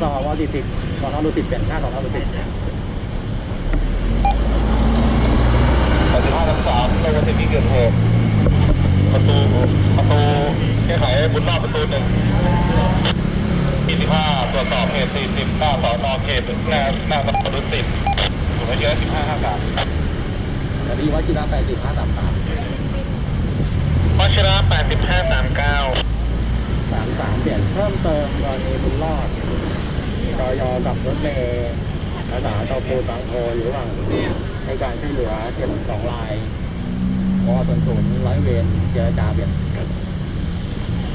สอวันสิบสิบสองทางดูสิบเปลี่ยนค่าสองทางดูสิบแปดสิบห้าทับสามในวันที่เกิดเหตุประตูประตูแก้ไขบุญรอดประตูหนึ่งสี่สิบห้าตรวจสอบเหตุสี่สิบหน้าสอนอเขตหน้าหน้าสอนอดุสิตถูกไหมเยอะสิบห้าห้าสามแต่ดีว่าจีราแปดสิบห้าสามสามวัชระแปดสิบห้าสามเก้าสามสามเปลี่ยนเพิ่มเติมกรณีบุญรอด รอยอกับรถเมล์อาสาเตาปูนบางโพอยู่ระหว่างให้การช่วยเหลือเจ็บสองรายพอส่วนศูนย์ร้อยเวรเจรจาเปลี่ยน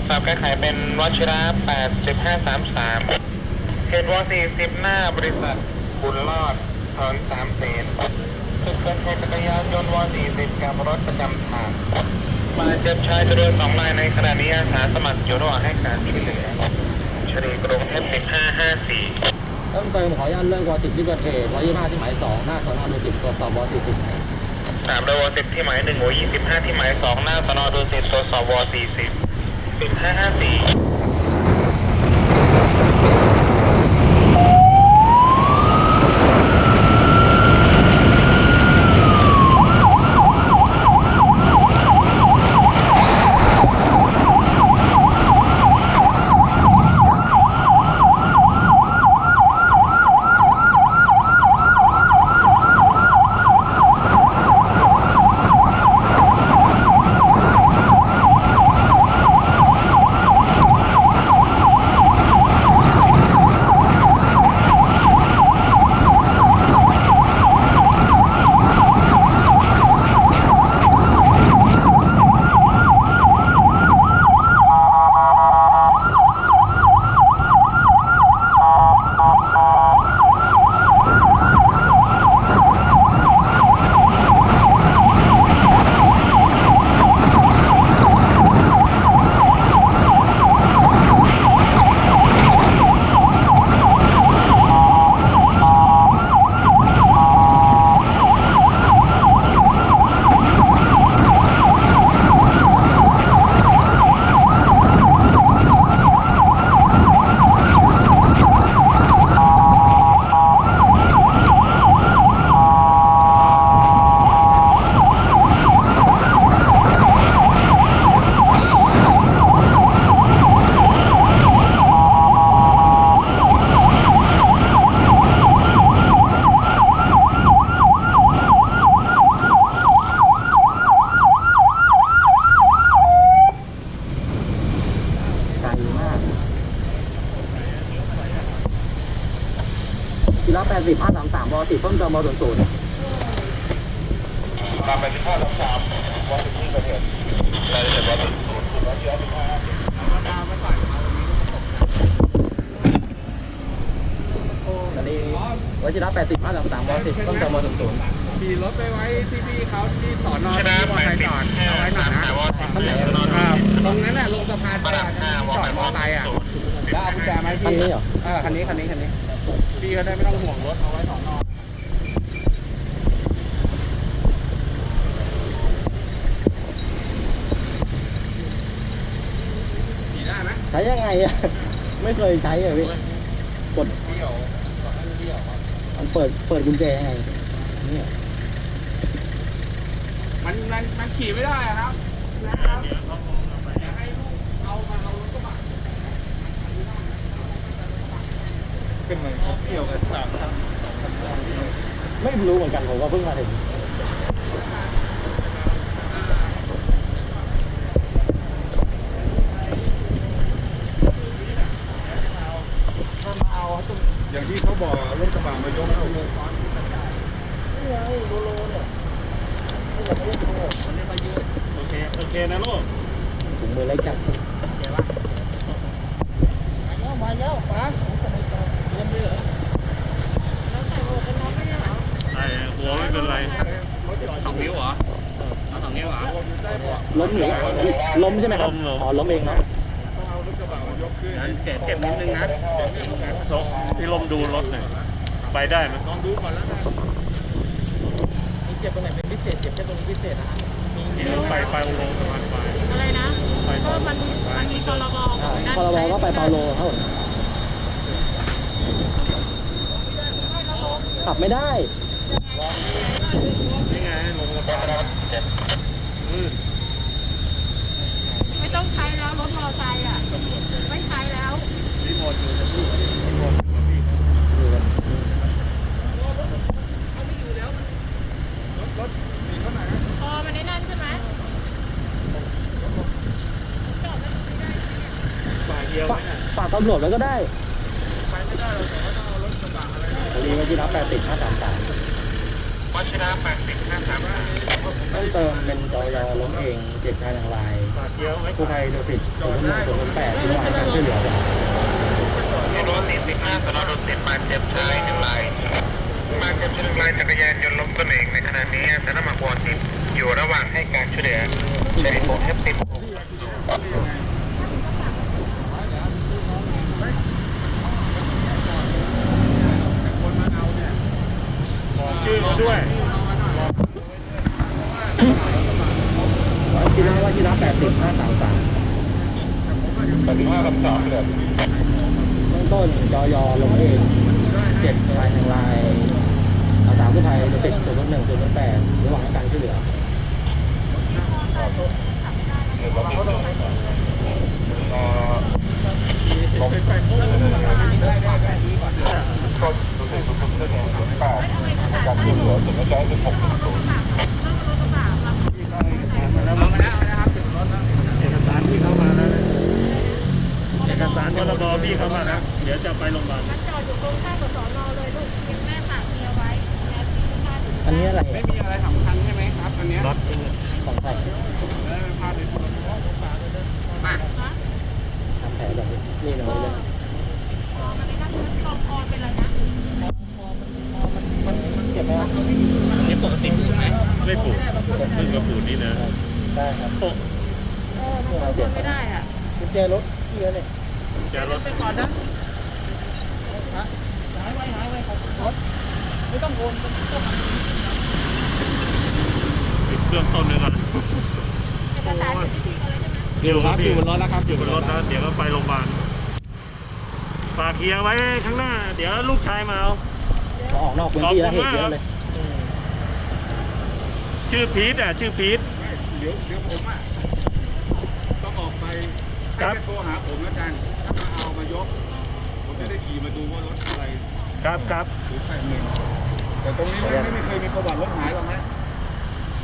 สามแก้ไขเป็นวัชระแปดสิบห้าสามสามเหตุวอสี่สิบหน้าบริษัทบุญรอดถนนสามเสนจุดเกิดเหตุจักรยานยนต์วสี่สิบกับรถประจำทางบาดเจ็บชายจำนวนสองรายในขณะนี้อาสาสมัครอยู่ระหว่างให้การช่วยเหลือ ชรีกรุงเทพสิบห้าห้าสี่เพิ่มเติมขออนุญาตเรื่องวอสิบที่เกิดเหตุร้อยี่ห้าที่หมายสองหน้าสอนอดุสิตตรวจสอบวอสี่สิบสามโดยวสิบที่หมายหนึ่งหัวยี่สิบห้าที่หมายสองหน้าสนอดูสิตตรวจสอบวสี่สิบสิบห้าห้าสี่ วอสิบเพิ่มเติมวอศูนย์ศูนย์ตามไปสิบห้าทับสามวสิบที่เกิดเหตุรายละเอียดวสิบศูนย์วัชระสิบห้าตอนนี้วชิระแปดสิบห้าสามสามวอสิบเพิ่มเติมวศูนย์ศูนย์ขี่รถไปไว้ที่พี่เขาที่สอนอนที่มอไซค์จอดเอาไว้หน่อยนะสามวสิบอ่าตรงนั้นน่ะลงสะพานไปจอดมอไซค์อะแล้วเอากุญแจมาให้คันนี้เหรอเออคันนี้คันนี้คันนี้พี่ก็ได้ไม่ต้องห่วงรถเอาไว้สอนอขี่ได้ไหม ใช้ยังไงอะ ไม่เคยใช้เลยพี่กดเดี่ยวตอนนั้นเดี่ยวอะมันเปิดเปิดกุญแจยังไงเนี่ยมันมันมันขี่ไม่ได้อะครับนะครับเดี๋ยวให้ลูกเอามาเอารถกระบะเป็นเหมือนเขาเกี่ยวกันสามไม่รู้เหมือนกันผมก็เพิ่งมาถึงอย่างที่เขาบอกรถกระบะมายกเอา โอ เคโอเคนะลูกถุงมือเล็กจังใช่หัวไม่เป็นไรสองนิ้วเหรอฝั่งนี้หว่าล้มหรือล้มใช่ไหมครับอ๋อล้มเองเนาะต้องเอารถกระบะมายกขึ้นงั้นเจ็บเจ็บนิดนึงนะโซะพี่ลมดูรถหน่อยไปได้ไหมลองดูก่อนแล้วกันมีเจ็บตรงไหน เป็นพิเศษเจ็บแค่ตรงนี้พิเศษนะฮะที่ไปไปอุโมงค์สะพานไฟอะไรนะไปเพราะมันมันมีพรบของนั่นพรบก็ไปเปาโลครับผมขับไม่ได้นี่ไงลงสะพานลื่นไม่ต้องใช้แล้วรถมอเตอร์ไซค์อะไม่ใช้แล้วรีโมทอยู่จะพูดรีโมทอยู่กับพี่เขาพอ มันได้นั่นใช่ไหมฝากเดียวฝากฝากตำรวจไว้ก็ได้รีไว้ที่รับแปดสิบห้าสามสามวัชิระ80 533เพิ่มเติมเป็นจอยอล้มเองเจ็บชายอย่างไรฝากเดียวไว้กู้ภัยดูสิตศูนย์หนึ่งศูนย์แปดที่ระหว่างการช่วยเหลือเฮดวอ45สนดุสิตบาดเจ็บชายหนึ่งรายบาดเจ็บชายหนึ่งรายจักรยานยนต์ล้มตัวเองในขณะนี้สนามวอร์สิบ อยู่ระหว่างให้การช่วยเหลือเดลิโฟนเอฟสิบบอกชื่อมาด้วยที่รับว่าที่รับแปดสิบห้าสามสาม85กับ3เลยเบื้องต้นจอยอล้มเองเจ็บชายอย่างไรอาสากู้ภัยดูสิตศูนย์หนึ่งศูนย์แปดระหว่างการช่วยเหลือ อกสารพี่เข้ามาแล้วนะเอกสารพรบพี่เข้ามาแล้วเดี๋ยวจะไปโรงพยาบาลมันจอดอยู่ตรงข้ามกับสอนอเลยลูกเก็บแม่ฝากเมียไว้แม่ที่ข้างอันนี้อะไร ไม่มีอะไรสำคัญใช่ไหมครับ อันเนี้ย รถของใครแล้วพาไปดูมาทำแผลแบบนี้นี่เลยเลยพอมันได้นั่นมันกองคอเป็นอะไรนะเจ็บไหมครับนี่ปกติไหมไม่ปูดมึงกับปูดนี่นะได้ครับโอ้เออมันคงทนไม่ได้อะกุญแจรถเยอะเลยแกรถไปก่อนนะติดเครื่องต้นเลยก่อน เอกสารอยู่ที่ที่อะไรใช่ไหม อยู่ ครับอยู่บนรถแล้วครับอยู่บนรถแล้วเดี๋ยวก็ไปโรงพยาบาลฝากเคลียร์ไว้ข้างหน้า เดี๋ยวลูกชายมาเอาพอออกนอกพื้นที่แล้วเหตุเยอะเลยชื่อพีทอะชื่อพีทเดี๋ยวเดี๋ยวผมอะต้องออกไปครัให้บแกโทรหาผมแล้วกันถ้ามาเอามายก ผมจะได้ขี่มาดูว่ารถอะไร ครับครับหรือแปดหนึ่งแต่ตรงนี้ไม่ไม่เคยมีประวัติรถหายหรอกนะ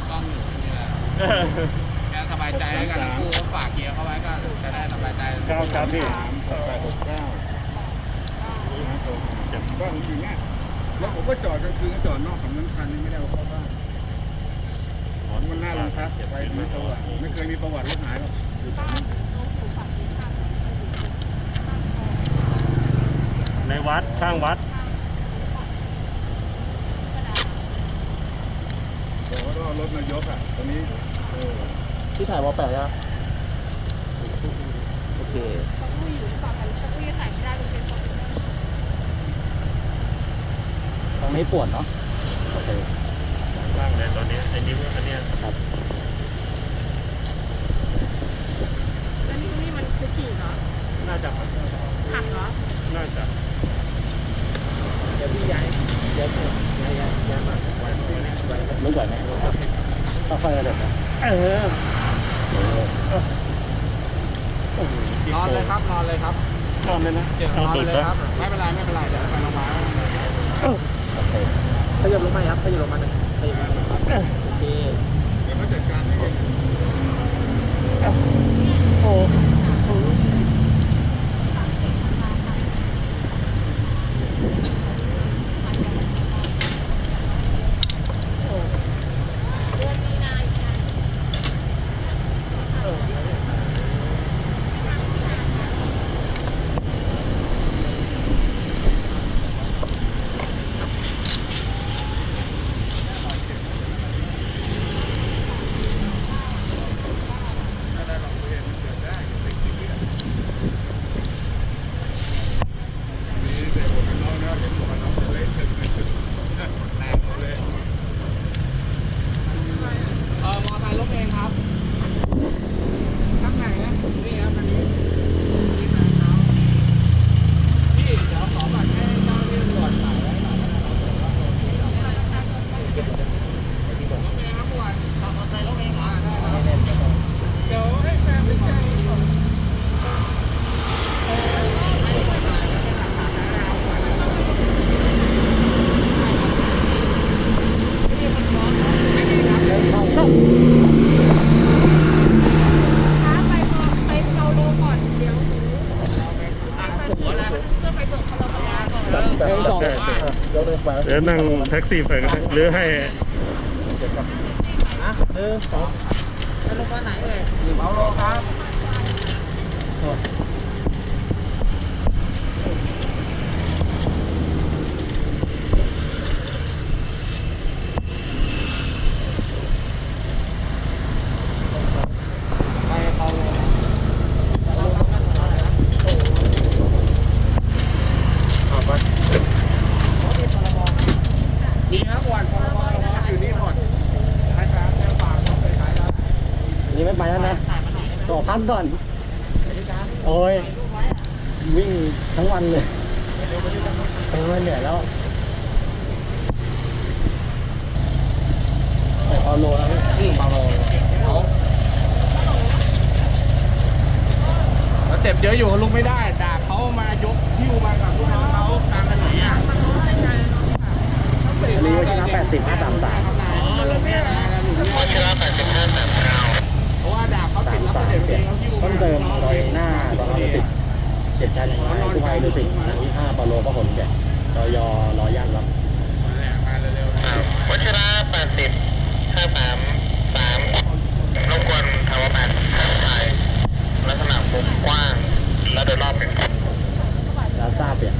ต้องอยู่นี่แหละแค่ สบายใจแล้วกันกูฝากเกียร์เข้าไว้ก็จะได้สบายใจครับครับพี่สามหกแปดหกเก้านะโทรหาบ้านผมอยู่เนี่ยแล้วผมก็จอดกลางคืนจอดนอกสำนักคันนี่ไม่ได้เอาเข้าบ้านมันหน้าโรงพักไปไม่สว่างไม่เคยมีประวัติรถหายหรอกอยู่แถวนี้ในวัดข้างวัดบอกว่าต้องเอารถมายกอะตอนนี้เออ ที่ถ่ายวอลแปดใช่ไหมโอเค เขาคุยอยู่หรือเปล่าคะเขาคุยใส่ไม่ได้เป็นคนตรงนี้ปวดเนาะ โอเคล่างเลยตอนนี้ไอ้นิ้วอันเนี้ยครับแล้วนี่นี่มันคือขี่เหรอน่าจะหักเหรอน่าจะเดี๋ยวพี่ย้ายเดี๋ยวย้ายย้ายย้ายมาไว้ไว้ไว้ ลุกไหวไหมค่อยๆกระโดดนะเออ นอนเลยครับ นอนเลยครับนอนเลยนะเจ็บนอนเลยครับ ไม่เป็นไร ไม่เป็นไร เดี๋ยวไปโรงพยาบาลขยับลงมาครับขยับลงมาหนึ่งขยับโอเคเดี๋ยมาจัดการให้โอ้โห ดี๋ยวนั่งแท็กซี่ไปก็ได้หรือให้เออสองไปลงมาไหนเลยเปาโลครับ มีครับวันพรบอยู่นี่หมดใช้การแจ้งฝากหมดเลยขายแล้ว นี่ไม่ไปแล้วนะต่อ พักก่อนโอ้ยวิ่งทั้งวันเลยเออเหนื่อยแล้วไปเปาโลแล้วนี่เปาโลแล้วเจ็บเยอะอยู่ลุกไม่ได้ด่าเขามายกหิ้วมากับลูกน้องเขากลางถนนอะรีวิวชนะแปดสิบห้าสามสามอ๋อลงไม่ได้แล้วหนูวชิระ8539เพราะว่า ด่าเขาสาติดมแล้วสาก็มเจ็บเปเอลี่ยนงเขาหิ้วต้นเติมรอยหน้าตอนเราดูสิเจ็ดชายหนึ่งร้อยกู้ภัยดูสิอันที่ห้าเปาโลพระหลแก่รอยอรอย่านรับมาเร็วๆอ่าวชิระ80 533รบกวนทาว8ทางไทยลักษณะมุมกว้าง และโดยรอบเป็นลาซาเปลี่ยน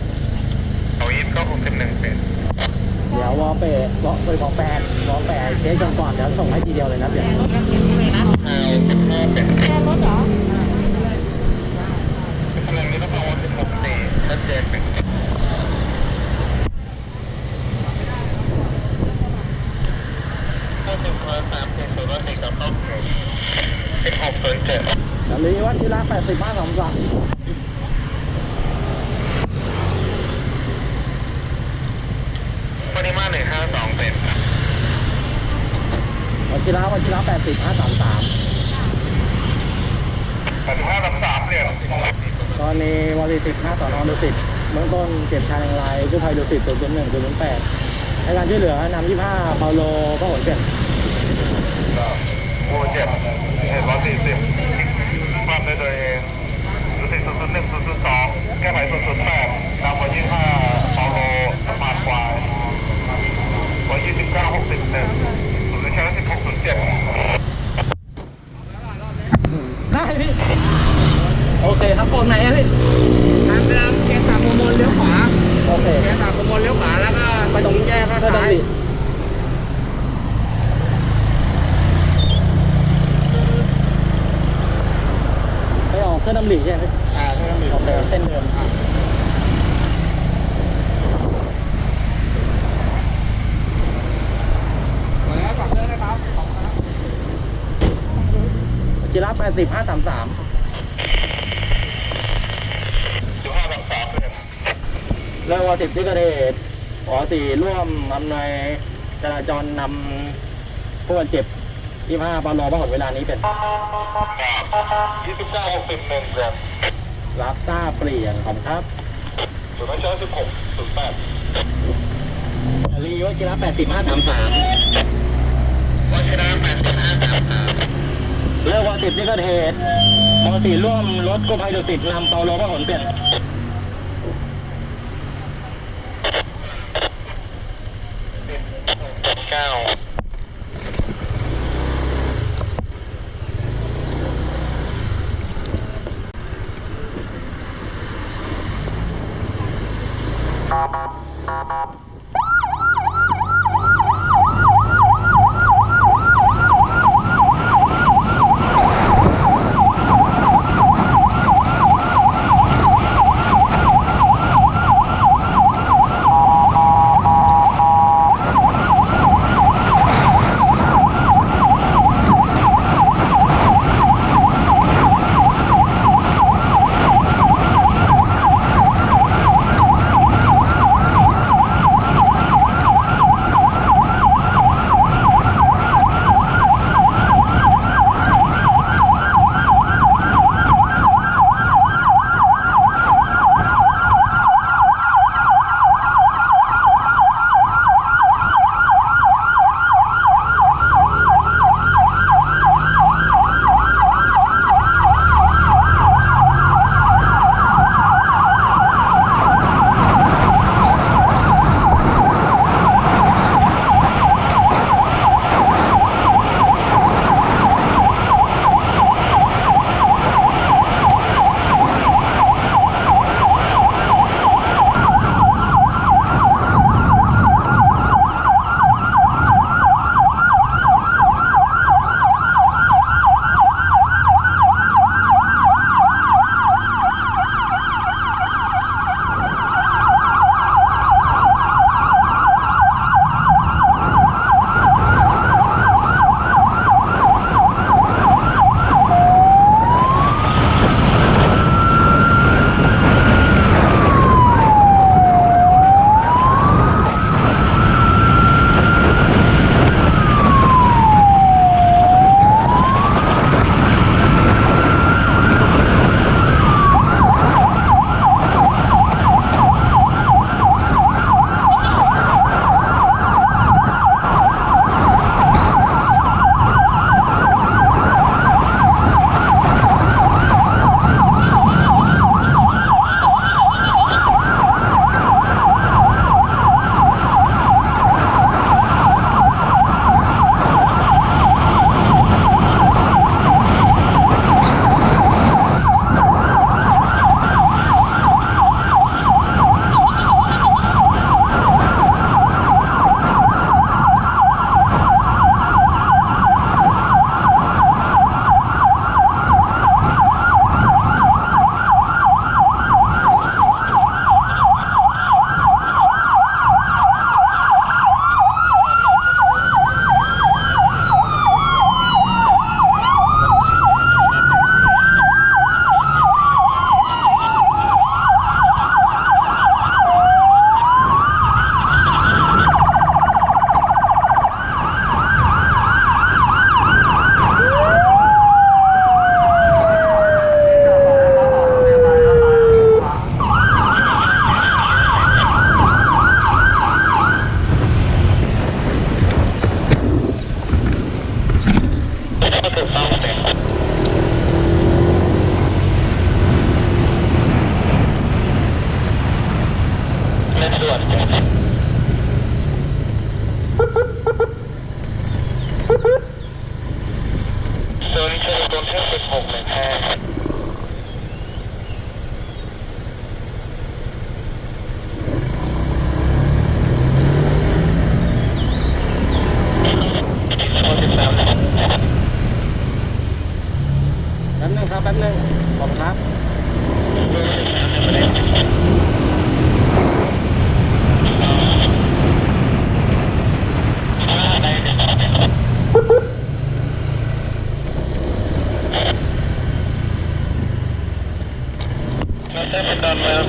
เขาอีฟก็61เป็น เดี๋ยววอเปวอเปวอแปดวอแปดเช็คก่อนเดี๋ยวส่งให้ทีเดียวเลยนะเปลี่ยนทาวเป็นแค่รถเหรอขณะนี้ต้องระวัง16สี่ชัดเจนเป็นเข้าถึงโทรศัพท์เป็นศูนย์รถติดกับครอบครัว1607เดี๋ยวรีวัชิระแปดสิบห้าสามสาม ปริมาณ 152เป็นวัชิระวัชิระแปดสิบห้าสามสาม85กับ3เหรียญตอนนี้วอลิสิบห้าสอนอดูสิตเบื้องต้นเจ็บชายแรงลายกู้ภัยดูสิตศูนย์ศูนย์หนึ่งศูนย์แปดในการช่วยเหลือนำยี่ห้าเปาโลพระหลเปลี่ยนโอ้เจ็บเหตุร้อยสี่สิบความด้วยตัวเองศูนย์สี่ศูนย์ศูนย์หนึ่งศูนย์ศูนย์สองแก้ไขศูนย์ศูนย์แปดนำวันยี่ห้าเปาโลสมาร์ทควาย 2961 ตุวอสี่ร่วมอำนวยจราจรนำผู้บาดเจ็บยี่ห้าปาโลพระหลเวลานี้เป็นยี่สิบเก้าหกสิบหนึ่งเหรียญรับทราบเปลี่ยนขอบคุณครับศูนย์วิชาสิบหกศูนย์แปดรีวจิระแปดสิบห้าสามสามวชิระแปดสิบห้าสามสามเรื่องวอสิบที่เกิดเหตุวอสี่ร่วมรถกู้ภัยดุสิตนำเปาโลพระหลเปลี่ยน Thank you.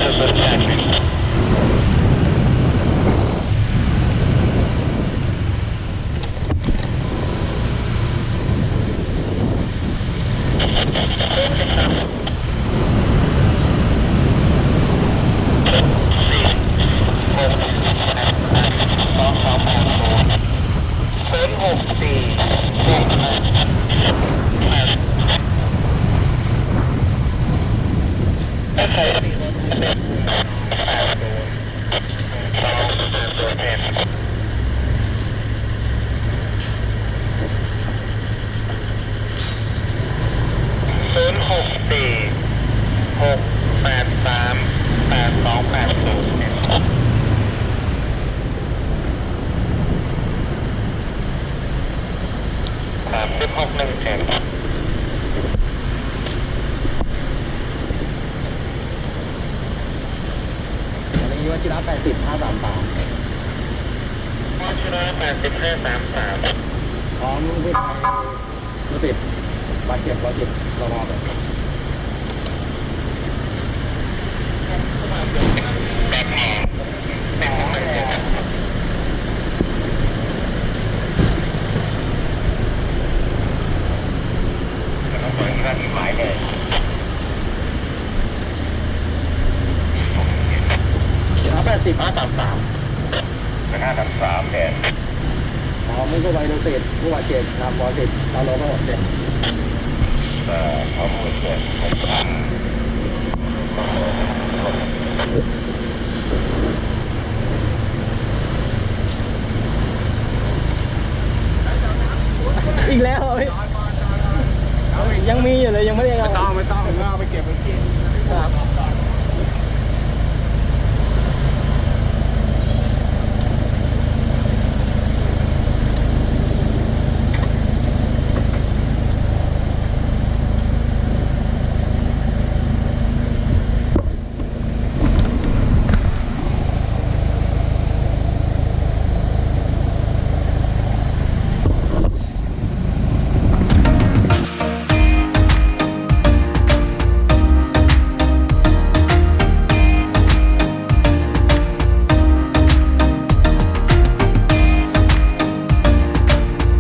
รับศู OK, we're.